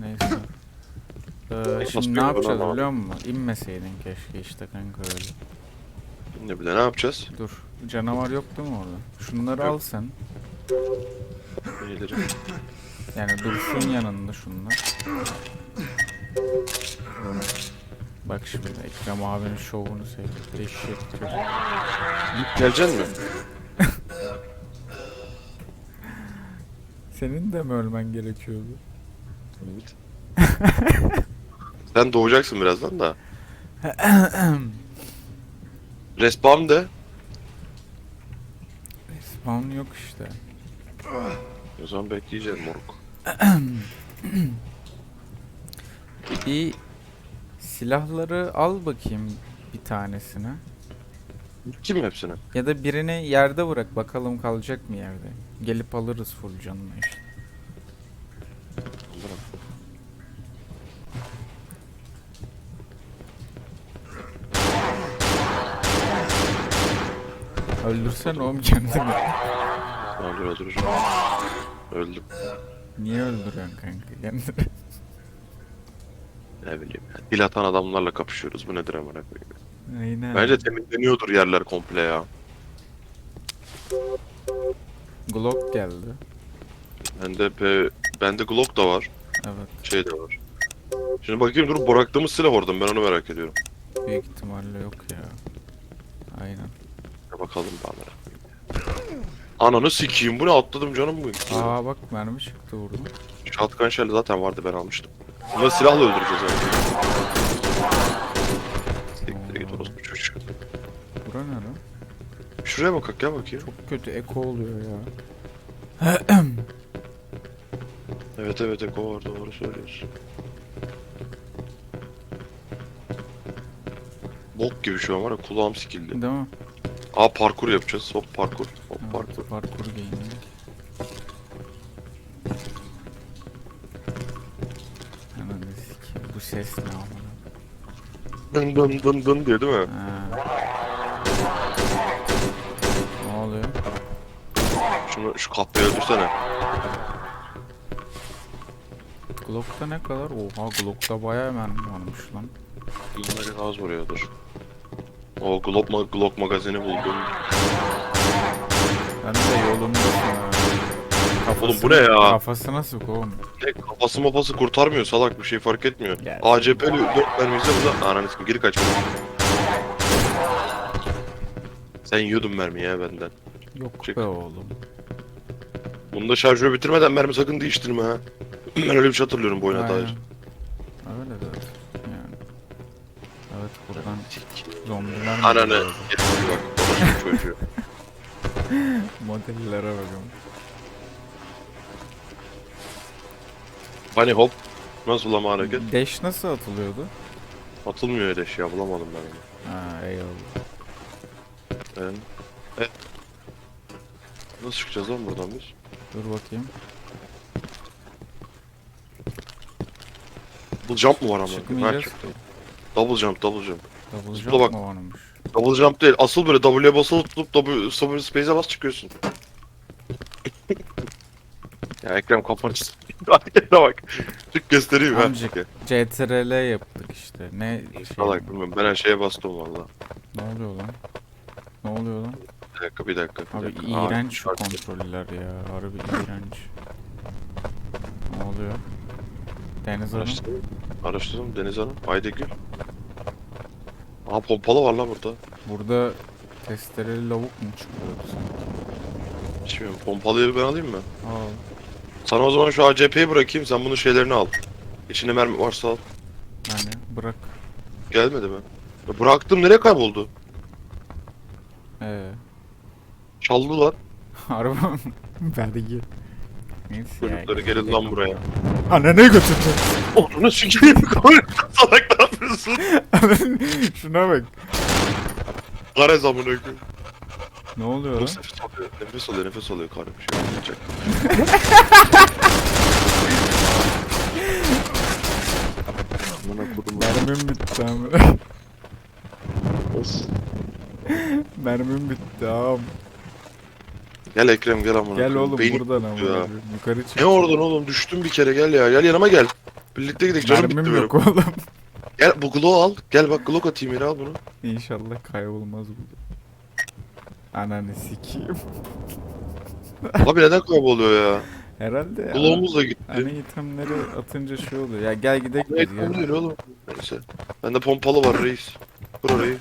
Neyse. Ee, şimdi ne bir yapacağız bana? biliyor musun? İnmeseydin keşke işte kanka öyle. Ne bile ne yapacağız? Dur. Canavar yok değil mi orada? Şunları Yok. al sen. Yani dursun yanında şunlar. Bak şimdi Ekrem abinin şovunu sevdi. Eşek. Geleceksin mi? Senin de mi ölmen gerekiyordu? Evet. Sen doğacaksın birazdan da. Respawn de. Spawn yok işte. O zaman bekleyeceğim moruk. Bir silahları al bakayım bir tanesine. Kim hepsini? Ya da birini yerde bırak bakalım kalacak mı yerde. Gelip alırız full canını işte. Öldürsen oğlum kendini. Öldür öldüreceğim. Öldüm. Niye öldürüyorsun kanka kendini? Ne bileyim ya. Dil atan adamlarla kapışıyoruz. Bu nedir amına koyayım. Aynen. Bence temizleniyordur yerler komple ya. Glock geldi. Bende be, bende Glock da var. Evet. Şey de var. Şimdi bakayım dur bıraktığımız silah orada mı? ben onu merak ediyorum. Büyük ihtimalle yok ya. Aynen. Ya bakalım bana. Ananı sikeyim bu ne atladım canım bu. Aa bak mermi çıktı vurdum. Shotgun shell zaten vardı ben almıştım. Bunları silahla öldüreceğiz yani. Siktir git orospu çocuk. Bura ne lan? Şuraya bakak gel bakayım. Çok kötü eko oluyor ya. Evet evet Eko var doğru söylüyorsun. Bok gibi şu an var ya kulağım sikildi. Değil mi? Aa parkur yapacağız. Hop parkur. Hop Evet, parkur. parkur gaming. Ananı sikeyim. Bu ses ne amına? Dın dın dın dın diyor değil mi? Ha. Ne oluyor? Şunu şu kahveyi öldürsene. Glock'ta ne kadar? Oha Glock'ta bayağı mermi varmış lan. Bunları az vuruyordur. O Glock, ma Glock magazini buldum. Ben de yolundasın ha. Oğlum bu ne ya? Kafasına sık oğlum. Ne kafası mafası kurtarmıyor salak bir şey fark etmiyor. Gel. ACP'li 4 mermisi bu da ananı sikeyim geri kaçma. Sen yiyordun mermiyi ya benden. Yok Çık. be oğlum. Bunu da şarjörü bitirmeden mermi sakın değiştirme ha. Ben öyle bir şey hatırlıyorum bu oyuna dair. Öyle de yani. Evet buradan zombiler mi Ananı getir bak. orospu çocuğu. Modellere bakın. Hani hop. Nasıl ama hareket? Dash nasıl atılıyordu? Atılmıyor öyle şey ya bulamadım ben onu. Ha eyvallah. Ben... Evet. Nasıl çıkacağız lan buradan biz? Dur bakayım. Double jump mı var ama? Ha, Çıkmayacağız çıktı. Double jump, double jump. Double Zıpla jump bak. mı varmış? Double jump değil. Asıl böyle W'ye basılı tutup W, W space'e bas çıkıyorsun. ya Ekrem kafanı Harekete bak. Çık göstereyim ha. Amcık. CTRL yaptık işte. Ne şey? Salak bilmiyorum. Ben her şeye bastım valla. Ne oluyor lan? Ne oluyor lan? Bir dakika bir dakika. Bir Abi dakika. Aa, iğrenç şu kontroller ya. Harbi iğrenç. Ne oluyor? Deniz Hanım. Araştırdım. Araştırdım Deniz Hanım. Aydegül. Aa pompalı var lan burada. Burada testereli lavuk mu çıkıyordu sanki? Bilmiyorum. Pompalıyı ben alayım mı? Al. Sana o zaman şu ACP'yi bırakayım. Sen bunun şeylerini al. İçinde mermi varsa al. Yani bırak. Gelmedi mi? Ya Bıraktım nereye kayboldu? Ee, Çaldılar. mi? Vergi. Neyse ya, Çocukları gelin lan buraya. Anne ne götürdün? Onu sikeyim. Salak ne yapıyorsun? Şuna bak. Garez amına koyayım. Ne oluyor lan? Nefes alıyor. Nefes alıyor, nefes alıyor karım. Şey olacak. Amına kodum. Mermim bitti. Of. Mermim bitti ağam. Gel Ekrem gel amına Gel koyayım. oğlum Beynim buradan ama. ya. Yukarı çık. Ne oradan oğlum düştüm bir kere gel ya. Gel yanıma gel. Birlikte gidelim canım bitti Mermim benim. yok oğlum. Gel bu Glock al. Gel bak Glock atayım yere al bunu. İnşallah kaybolmaz bu. Ananı sikeyim. Abi neden kayboluyor ya? Herhalde ya. Glock'umuz da gitti. Ana itemleri atınca şey oluyor. Ya gel gidelim Ne biz gel. değil oğlum. Neyse. Bende pompalı var reis. Kur orayı.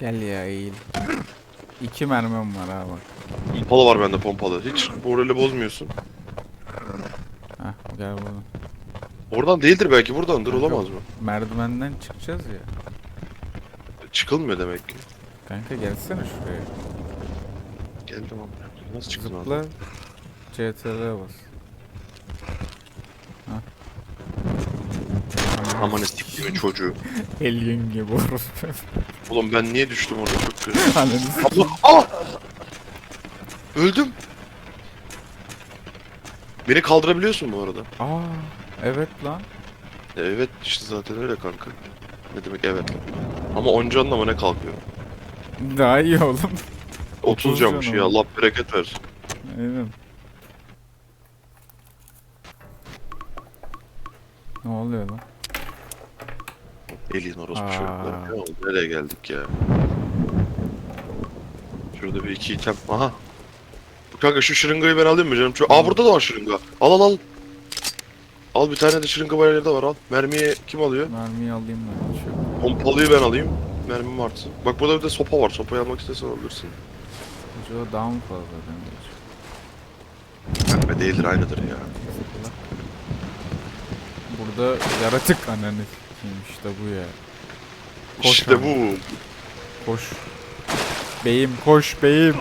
Gel ya eğil. İki mermim var ha bak. Pompalı var bende pompalı. Hiç morali bozmuyorsun. Heh gel buradan. Oradan değildir belki buradandır olamaz mı? Merdivenden çıkacağız ya. Çıkılmıyor demek ki. Kanka gelsene şuraya. Geldim ama. Nasıl çıktın abi? Zıpla. CTR'ye bas. Aman siktiğimin çocuğu. Alien gibi orospu. Oğlum ben niye düştüm orada çok kötü. Ananı Abla aa! Öldüm. Beni kaldırabiliyorsun bu arada. Aa, evet lan. Evet işte zaten öyle kanka. Ne demek evet. Ama 10 canla mı ne kalkıyor? Daha iyi oğlum. 30 30 canmış can ya oğlum. Allah bereket versin. Aynen. Ne oluyor lan? Elin orospu Aa. çocuklar. Nereye geldik ya? Şurada bir iki item. Aha. Kanka şu şırıngayı ben alayım mı canım? Şu... Aa burada da var şırınga. Al al al. Al bir tane de şırınga var yerde var al. Mermiyi kim alıyor? Mermiyi alayım ben. Şu Pompalıyı ben alayım. Mermim artsın. Bak burada bir de sopa var. Sopayı almak istesen alabilirsin. Acaba mı fazla demiş? Pembe değildir aynıdır ya. Burada yaratık ananı sikeyim işte bu ya. Koş işte abi. bu. Koş. Beyim koş beyim.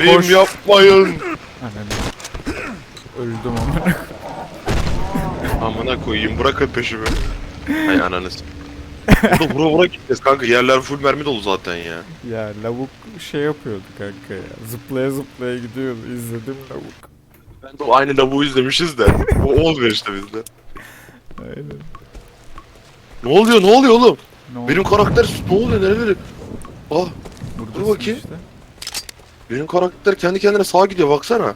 Benim Koş. yapmayın. Öldüm ama. Amına koyayım bırakın peşimi. Hay ananız. Burada vura vura gideceğiz kanka. Yerler full mermi dolu zaten ya. ya lavuk şey yapıyordu kanka ya. Zıplaya zıplaya gidiyordu. İzledim lavuk. Ben de aynı lavuğu izlemişiz de. O olmuyor işte bizde. Aynen. Ne oluyor ne oluyor oğlum? Ne oldu? Benim karakter ne oluyor nereleri? Ah Buradasın dur bakayım. Işte. benim karakter kendi kendine sağa gidiyor baksana.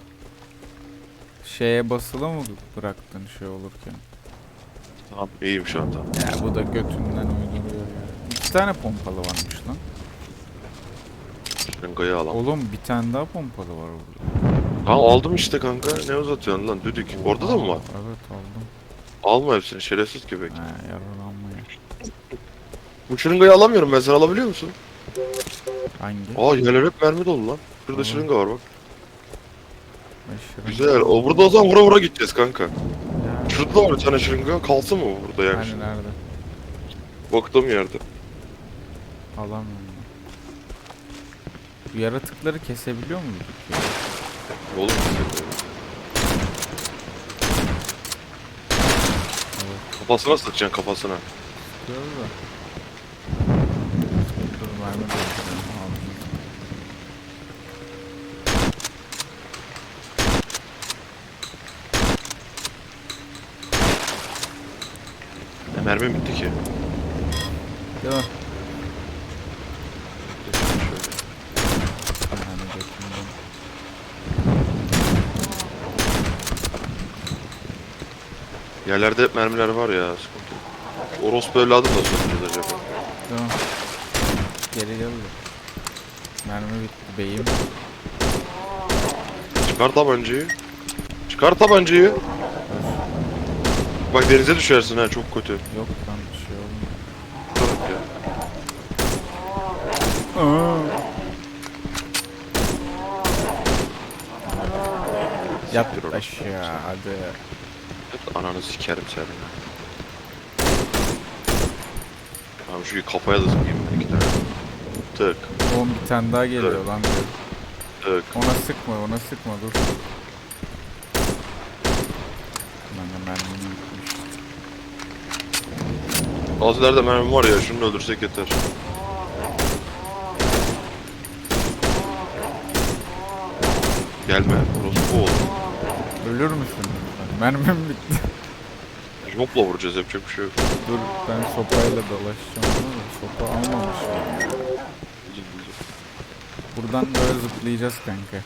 Şeye basılı mı bıraktın şey olurken? Tamam iyiyim şu an tamam. Ya bu da götünden uyduruyor ya. İki tane pompalı varmış lan. Şırıngayı alalım. Oğlum bir tane daha pompalı var burada. Ha aldım işte kanka. Ne uzatıyorsun lan düdük. Orada da mı var? Evet. Alma hepsini şerefsiz köpek. Ha yaralanmıyor. Bu şırıngayı alamıyorum ben sen alabiliyor musun? Hangi? Aa yerler hep mermi dolu lan. Şurada Aa. şırınga var bak. Güzel. O burada o zaman vura vura gideceğiz kanka. Ya, Şurada da var bir tane şırınga. Kalsın mı bu burada yani? hani nerede? Baktığım yerde. Alamıyorum. Bu yaratıkları kesebiliyor muyuz? Oğlum. Evet. Kafasına sıkacaksın kafasına. Sıkıyoruz da. Dur mermi bitti ki? Değil mi? Yani götümden. Yerlerde hep mermiler var ya. Sıkıntı. Orospu evladı nasıl öldüreceğiz acaba? Mi? Geri geldi. Mermi bitti beyim. Çıkar tabancayı. Çıkar tabancayı. Bak denize düşersin ha çok kötü. Yok lan bir şey olmuyor. Bırak ya. Aa. Orası. aşağı hadi. Ananı sikerim seni. Tamam şu kafaya da sıkayım ben iki tane. Tık Oğlum bir tane daha geliyor Evet. lan. tık. Ona sıkma ona sıkma dur. Lan mermini yutmuş. Az ileride mermi var ya şunu öldürsek yeter. Gelme orospu oğlum. Ölür müsün? Mermim bitti. Jopla vuracağız yapacak bir şey yok. Dur ben sopayla dolaşacağım ama sopa almamış. Buradan böyle zıplayacağız kanka.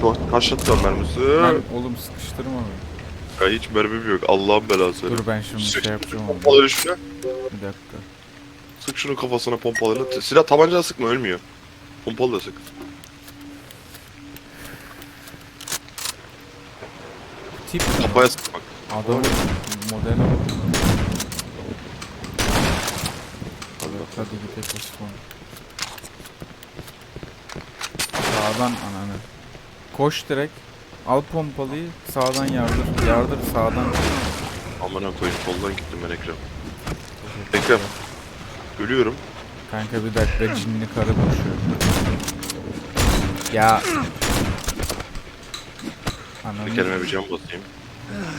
Şu an kaçtı mermisi. Ben, oğlum sıkıştırma beni. Ya hiç mermim yok. Allah'ın belası. Dur ben şimdi Sık, şey yapacağım. Pompaları şuna. Bir dakika. Sık şunu kafasına pompalarını. Silah tabancayla sıkma ölmüyor. Pompalı da sık. Tip ne? Kafaya sık bak. Adam modele bak. Bak. Hadi bir tek Osman. Sağdan ananı. Koş direkt. Al pompalıyı sağdan yardır. Yardır sağdan. Amına koyayım soldan gittim ben Ekrem. Ekrem. Ölüyorum. Kanka bir dakika cinli karı koşuyor. Ya. Ananı. Bir kendime bir cam basayım.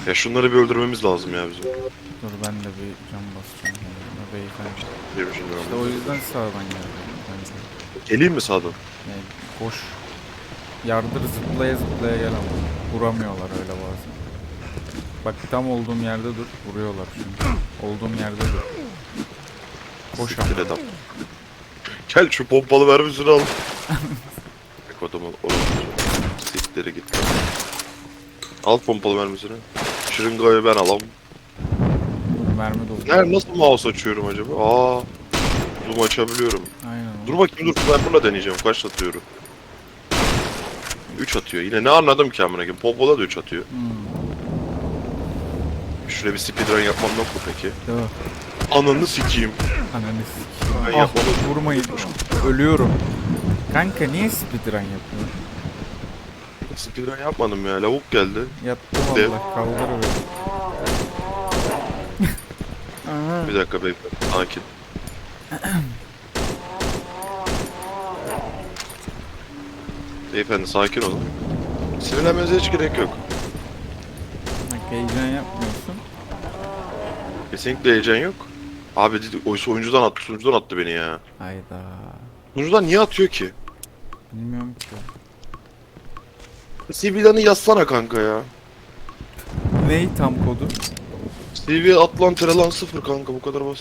Ya şunları bir öldürmemiz lazım ya bizim. Dur ben de bir cam basacağım. kendime Beyefendi. Diye düşünüyorum. İşte o yüzden sağdan yardım. bence. Geleyim mi sağdan? Yani koş. Yardır zıplaya zıplaya gel ama. Vuramıyorlar öyle bazen. Bak tam olduğum yerde dur. Vuruyorlar çünkü. Olduğum yerde dur. Koş ama. Gel şu pompalı mermisini al. Adamı oğlum. Siktir git. Al pompalı mermisini. Şırıngayı ben alam. Dur mermi dolu. Nerede nasıl mouse açıyorum acaba? Aa. Zoom açabiliyorum. Aynen. Dur bakayım dur ben bunu deneyeceğim. Kaç atıyorum? 3 atıyor. Yine ne anladım ki amına koyayım. Pompala da 3 atıyor. Hmm. Şuraya bir speedrun yapmam yok mu peki? Değil mi? Ananı sikeyim. Ananı sikeyim. Ben Ah, yapmadım. vurmayın. Ölüyorum. Kanka niye speedrun yapıyorsun? Speedrun yapmadım ya. Lavuk geldi. Yattı Dev. valla kaldır. Aha. Bir dakika beyefendi. Sakin. beyefendi sakin olun. Sinirlenmenize hiç gerek yok. Bak heyecan yapmıyorsun. Kesinlikle heyecan yok. Abi dedi, oysa oyuncudan attı, sunucudan attı beni ya. Hayda. Sunucudan niye atıyor ki? Bilmiyorum ki. CV'lerini yazsana kanka ya. Ney tam kodu? CV Atlan Trelan 0 kanka bu kadar basit.